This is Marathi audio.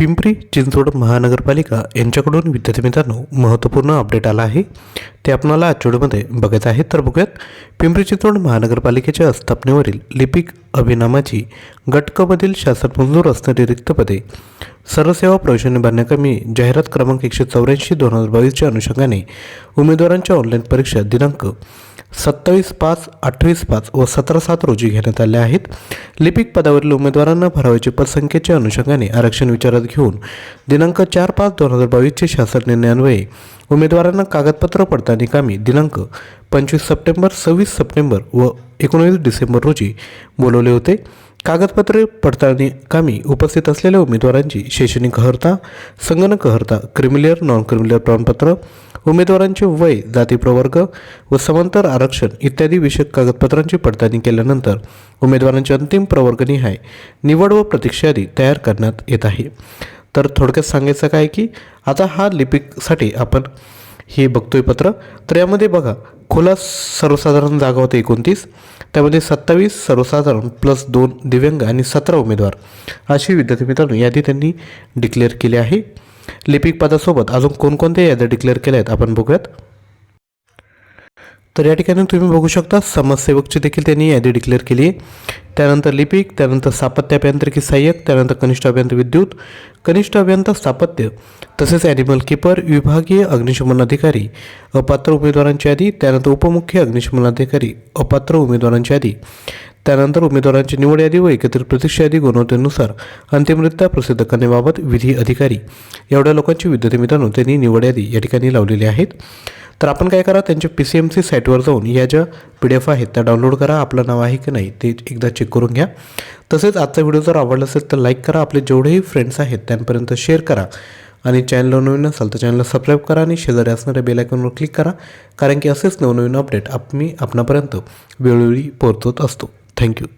पिंपरी चिंचवड महानगरपालिका यांच्याकडून विद्यार्थी मित्रांनो महत्त्वपूर्ण अपडेट आला आहे. ते आपणाला आजच्यामध्ये बघत आहे तर बघूयात पिंपरी चिंचवड महानगरपालिकेच्या स्थापनेवरील लिपिक अभिनामाची गटकमधील शासन मंजूर असणारी रिक्त पदे सर्वसेवा प्रवेशाने भरण्याकमी जाहिरात क्रमांक एकशे चौऱ्याऐंशी दोन हजार बावीसच्या अनुषंगाने उमेदवारांच्या ऑनलाईन परीक्षा दिनांक सत्तावीस पाच अठ्ठावीस पाच व सतरा सात रोजी घेण्यात आल्या आहेत. लिपिक पदावरील उमेदवारांना भरावयाची पदसंख्येच्या अनुषंगाने आरक्षण विचारात घेऊन दिनांक चार पाच दोन हजार बावीसचे शासन निर्णयान्वये उमेदवारांना कागदपत्र पडताळणी कामी दिनांक पंचवीस सप्टेंबर सव्वीस सप्टेंबर व एकोणवीस डिसेंबर रोजी बोलवले होते. कागदपत्रे पडताळणी कामी उपस्थित असलेल्या उमेदवारांची शैक्षणिक अर्हता संगणक अर्हता क्रिमिलियर नॉन क्रिमिलियर प्रमाणपत्र उमेदवारांचे वय जाती प्रवर्ग व समांतर आरक्षण इत्यादी विषयक कागदपत्रांची पडताळणी केल्यानंतर उमेदवारांची अंतिम प्रवर्गनिहाय निवड व प्रतीक्षा यादी तयार करण्यात येत आहे. तर थोडक्यात सांगायचं काय की आता हा लिपिकसाठी आपण हे बघतोय पत्र. तर यामध्ये बघा खुला सर्वसाधारण जागा होते एकोणतीस त्यामध्ये सत्तावीस सर्वसाधारण प्लस दोन दिव्यांग आणि सतरा उमेदवार अशी विद्यार्थी मित्रांनो यादी त्यांनी डिक्लेअर केली आहे. लिपिक पदासोबत अजून कोणकोणत्या याद्या डिक्लेअर केल्या आहेत आपण बघूयात. तर या ठिकाणी तुम्ही बघू शकता समाजसेवकची देखील त्यांनी यादी डिक्लेअर केली आहे. त्यानंतर लिपिक त्यानंतर स्थापत्य अभियांत्रिकी सहाय्यक त्यानंतर कनिष्ठ अभियंता विद्युत कनिष्ठ अभियंता स्थापत्य तसेच ॲनिमल किपर विभागीय अग्निशमन अधिकारी अपात्र उमेदवारांची यादी त्यानंतर उपमुख्य अग्निशमन अधिकारी अपात्र उमेदवारांची यादी. त्यानंतर उमेदवारांची निवड यादी व एकत्रित प्रतीक्षा यादी गुणवत्तेनुसार अंतिमरित्या प्रसिद्ध करण्याबाबत विधी अधिकारी. एवढ्या लोकांची विद्यार्थी मित्रांनो त्यांनी निवड यादी या ठिकाणी लावलेली आहेत. तर आपण काय करा त्यांच्या पी सी एम सी साईटवर जाऊन या ज्या पी डी एफ आहेत त्या डाउनलोड करा. आपलं नाव आहे की नाही ते एकदा चेक करून घ्या. तसेच आजचा व्हिडिओ जर आवडला असेल तर लाईक करा. आपले जेवढेही फ्रेंड्स आहेत त्यांपर्यंत शेअर करा. आणि चॅनलवर नवीन असाल तर चॅनलला सबस्क्राईब करा आणि शेजारी असणाऱ्या बेल आयकॉनवर क्लिक करा. कारण की असेच नवनवीन अपडेट आप मी आपणापर्यंत वेळोवेळी पोहोचवत असतो. Thank you